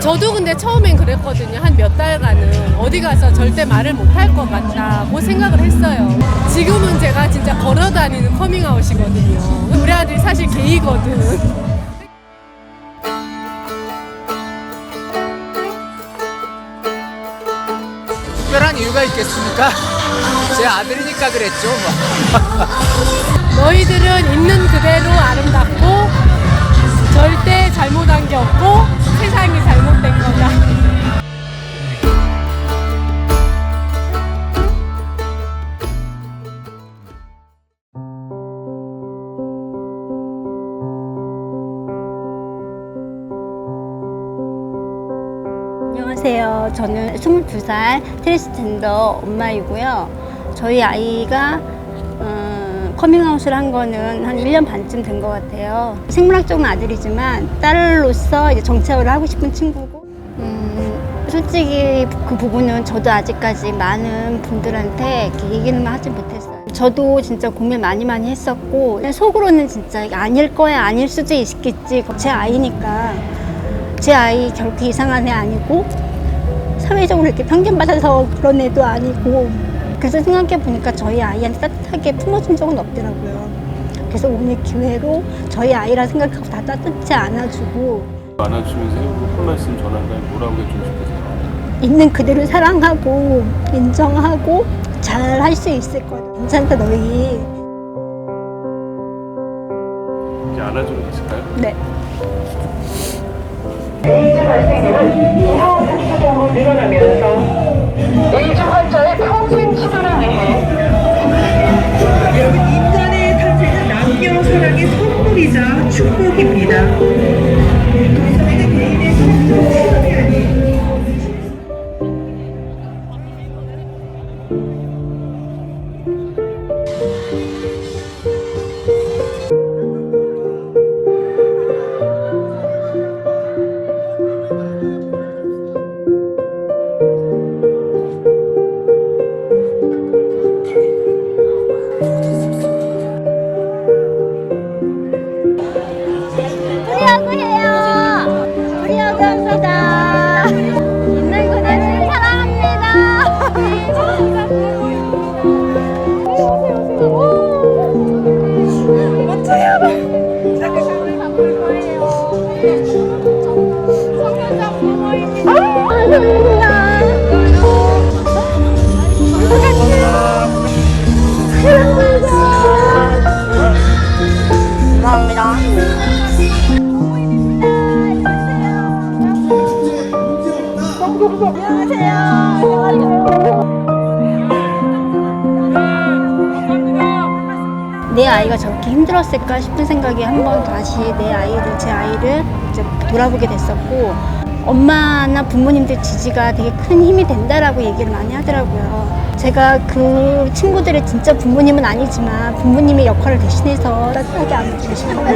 저도 근데 처음엔 그랬거든요. 한 몇 달간은 어디 가서 절대 말을 못 할 것 같다고 생각을 했어요. 지금은 제가 진짜 걸어 다니는 커밍아웃이거든요. 우리 아들이 사실 게이거든. 특별한 이유가 있겠습니까? 제 아들이니까 그랬죠. 너희들은 있는 그대로 아름답고 절대 잘못한 게 없고 안녕하세요. 저는 22살 트랜스젠더 엄마이고요. 저희 아이가 어, 커밍아웃을 한 거는 한 1년 반쯤 된 것 같아요. 생물학적인 아들이지만 딸로서 이제 정체화를 하고 싶은 친구고 음, 솔직히 그 부분은 저도 아직까지 많은 분들한테 얘기는 하지 못했어요. 저도 진짜 고민 많이 많이 했었고 속으로는 진짜 아닐 거야 아닐 수도 있겠지 제 아이니까 제 아이 결코 이상한 애 아니고 사회적으로 이렇게 편견받아서 그런 애도 아니고 그래서 생각해 보니까 저희 아이한테 따뜻하게 품어준 적은 없더라고요. 그래서 오늘 기회로 저희 아이라 생각하고 다 따뜻히 안아주고 안아주면서 한 말씀 전한다면 뭐라고 해주고 싶으세요? 있는 그대로 사랑하고 인정하고 잘 할 수 있을 거야. 괜찮다 너희. 이제 안아주러 가실까요? 네. 에이즈 발생률은 이하 수치적으로 늘어나면서 에이즈 환자의 평생 치료를 위해 여러분 인간의 탄생은 남녀 사랑의 선물이자 축복입니다. 저희 내 아이가 저렇게 힘들었을까 싶은 생각이 한 번 다시 내 아이를 제 아이를 이제 돌아보게 됐었고 엄마나 부모님들 지지가 되게 큰 힘이 된다라고 얘기를 많이 하더라고요. 제가 그 친구들의 진짜 부모님은 아니지만 부모님의 역할을 대신해서 따뜻하게 안아주고 싶어요.